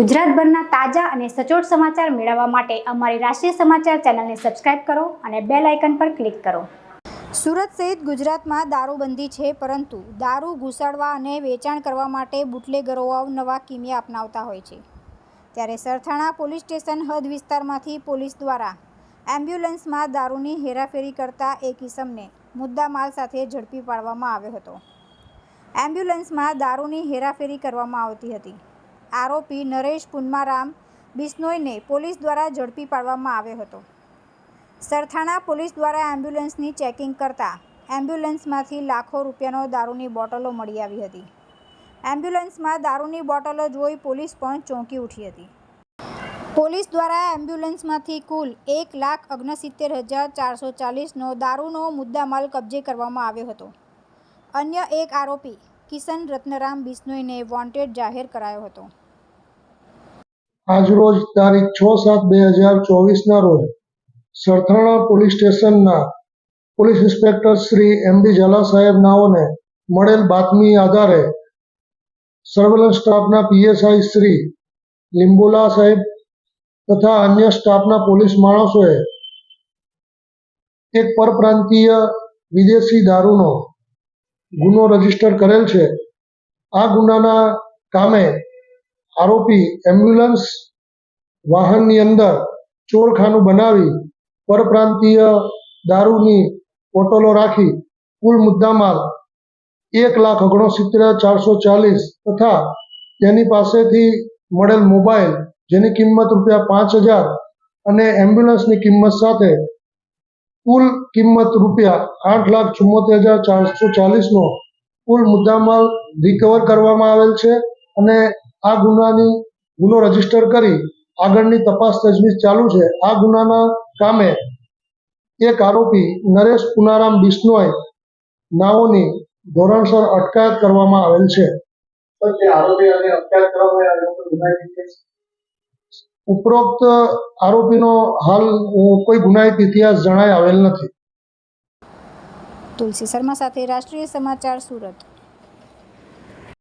ગુજરાતભરના તાજા અને સચોટ સમાચાર મેળવવા માટે અમારી રાષ્ટ્રીય સમાચાર ચેનલને સબસ્ક્રાઇબ કરો અને બેલ આઇકન પર ક્લિક કરો. સુરત સહિત ગુજરાતમાં દારૂબંધી છે, પરંતુ દારૂ ઘૂસાડવા અને વેચાણ કરવા માટે બુટલેગરો નવા કિમિયા અપનાવતા હોય છે. ત્યારે સરથાણા પોલીસ સ્ટેશન હદ વિસ્તારમાંથી પોલીસ દ્વારા એમ્બ્યુલન્સમાં દારૂની હેરાફેરી કરતા એક ઇસમને મુદ્દામાલ સાથે ઝડપી પાડવામાં આવ્યો હતો. એમ્બ્યુલન્સમાં દારૂની હેરાફેરી કરવામાં આવતી હતી. આરોપી નરેશ પુનમારામ બિસ્નોઈને પોલીસ દ્વારા ઝડપી પાડવામાં આવ્યો હતો. સરથાણા પોલીસ દ્વારા એમ્બ્યુલન્સની ચેકિંગ કરતાં એમ્બ્યુલન્સમાંથી લાખો રૂપિયાનો દારૂની બોટલો મળી આવી હતી. એમ્બ્યુલન્સમાં દારૂની બોટલો જોઈ પોલીસ પણ ચોંકી ઉઠી હતી. પોલીસ દ્વારા એમ્બ્યુલન્સમાંથી કુલ એક લાખ ઓગણસિત્તેર હજાર ચારસો ચાલીસનો દારૂનો મુદ્દામાલ કબજે કરવામાં આવ્યો હતો. અન્ય એક આરોપી કિશન રત્નરામ બિશ્નોઈને વોન્ટેડ જાહેર કરાયો હતો. આજરોજ તારીખ છ સાત બે હજાર ચોવીસના રોજ સરથાણા પોલીસ સ્ટેશનના police inspector Shri M B Jhala સાહેબ નાઓને મળેલ બાતમી આધારે સર્વેલન્સ સ્ટાફના પીએસઆઈ શ્રી લીંબોલા સાહેબ તથા અન્ય સ્ટાફના પોલીસ માણસોએ એક પરપ્રાંતીય વિદેશી દારૂનો ગુનો રજિસ્ટર કરેલ છે. આ ગુનાના કામે આરોપી એમ્બ્યુલન્સ વાહનની અંદર ચોરખાનું બનાવી પરપ્રાંતીય દારૂની બોટલો રાખી કુલ મુદ્દામાલ એક લાખ ઓગણસિત્તેર ચારસો ચાલીસ તથા તેની પાસેથી મળેલ મોબાઈલ જેની કિંમત રૂપિયા પાંચ હજાર અને એમ્બ્યુલન્સની કિંમત સાથે કુલ કિંમત રૂપિયા આઠ લાખ ચુમ્મોતેર હજાર ચારસો ચાલીસનો કુલ મુદ્દામાલ રિકવર કરવામાં આવેલ છે અને આ ગુનાની ગુનો રજિસ્ટર કરી આગળની તપાસ તજવીજ ચાલુ છે. આ ગુનાના કામે એક આરોપી નરેશ પુનારામ બિશ્નોય નાઓની ધોરણસર અટકાયત કરવામાં આવેલ છે. ઉપરોક્ત આરોપીનો હાલ કોઈ ગુનાહિત ઇતિહાસ જણાય આવેલ નથી. તુલસી શર્મા સાથે રાષ્ટ્રીય સમાચાર સુરત.